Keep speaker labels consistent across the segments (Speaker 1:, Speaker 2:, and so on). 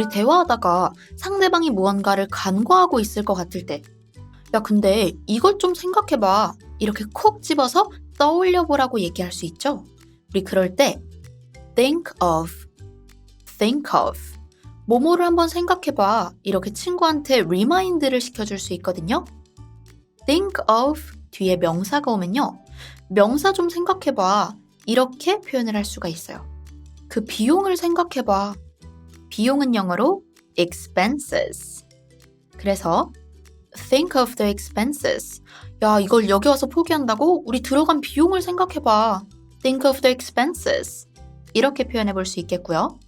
Speaker 1: 우리 대화하다가 상대방이 무언가를 간과하고 있을 것 같을 때, 야, 근데 이것 좀 생각해봐. 이렇게 콕 집어서 떠올려 보라고 얘기할 수 있죠? 우리 그럴 때, think of, think of. 뭐뭐를 한번 생각해봐. 이렇게 친구한테 리마인드를 시켜줄 수 있거든요. think of 뒤에 명사가 오면요. 명사 좀 생각해봐. 이렇게 표현을 할 수가 있어요. 그 비용을 생각해봐. 비용은 영어로 expenses. 그래서 think of the expenses. 야, 이걸 여기 와서 포기한다고? 우리 들어간 비용을 생각해봐. think of the expenses. 이렇게 표현해 볼 수 있겠고요.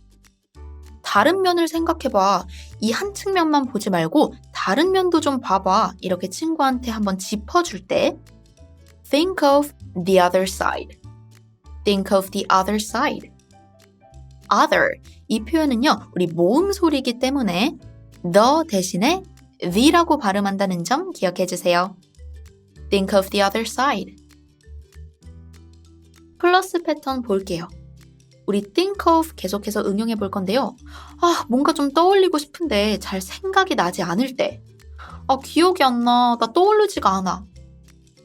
Speaker 1: 다른 면을 생각해봐. 이 한 측면만 보지 말고 다른 면도 좀 봐봐. 이렇게 친구한테 한번 짚어줄 때 think of the other side. think of the other side. Other 이 표현은요 우리 모음 소리이기 때문에 the 대신에 the라고 발음한다는 점 기억해 주세요. think of the other side. 플러스 패턴 볼게요. 우리 think of 계속해서 응용해 볼 건데요. 아, 뭔가 좀 떠올리고 싶은데 잘 생각이 나지 않을 때. 아, 기억이 안 나. 나 떠오르지가 않아.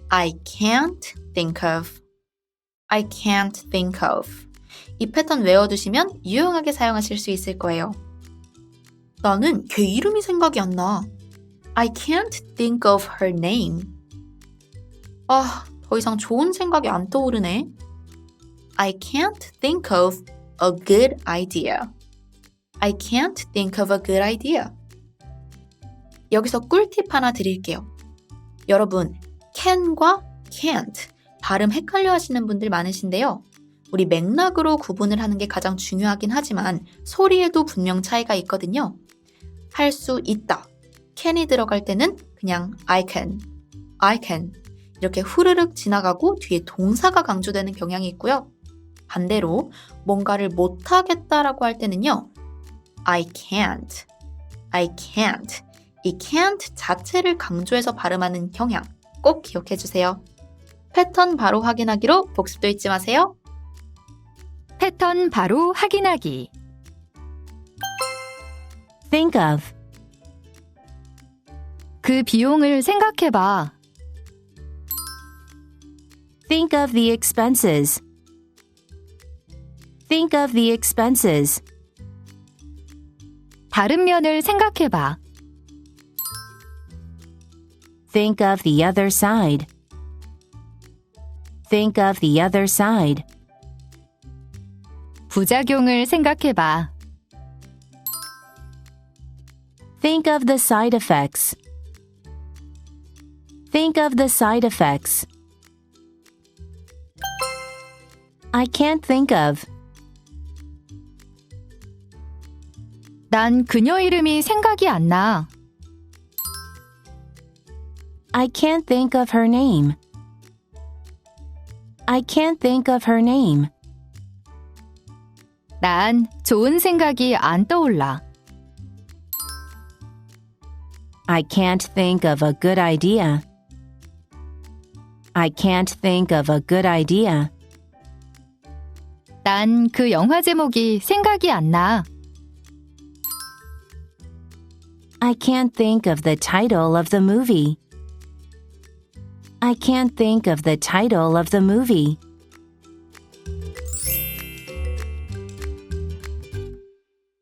Speaker 1: I can't think of. I can't think of. 이 패턴 외워두시면 유용하게 사용하실 수 있을 거예요. 나는 걔 이름이 생각이 안 나. I can't think of her name. 아, 더 이상 좋은 생각이 안 떠오르네. I can't think of a good idea. I can't think of a good idea. 여기서 꿀팁 하나 드릴게요. 여러분, can과 can't 발음 헷갈려 하시는 분들 많으신데요. 우리 맥락으로 구분을 하는 게 가장 중요하긴 하지만 소리에도 분명 차이가 있거든요. 할 수 있다. can이 들어갈 때는 그냥 I can, I can 이렇게 후르륵 지나가고 뒤에 동사가 강조되는 경향이 있고요. 반대로 뭔가를 못하겠다라고 할 때는요. I can't, I can't 이 can't 자체를 강조해서 발음하는 경향 꼭 기억해 주세요. 패턴 바로 확인하기로 복습도 잊지 마세요.
Speaker 2: 패턴 바로 확인하기.
Speaker 3: Think of.
Speaker 2: 그 비용을 생각해봐.
Speaker 3: Think of the expenses. Think of the expenses.
Speaker 2: 다른 면을 생각해봐.
Speaker 3: Think of the other side. Think of the other side.
Speaker 2: 부작용을 생각해봐.
Speaker 3: Think of the side effects. Think of the side effects. I can't think of.
Speaker 2: 난 그녀 이름이 생각이 안 나.
Speaker 3: I can't think of her name. I can't think of her name.
Speaker 2: 난 좋은 생각이 안 떠올라.
Speaker 3: I can't think of a good idea. I can't think of a good idea.
Speaker 2: 난 그 영화 제목이 생각이 안 나.
Speaker 3: I can't think of the title of the movie. I can't think of the title of the movie.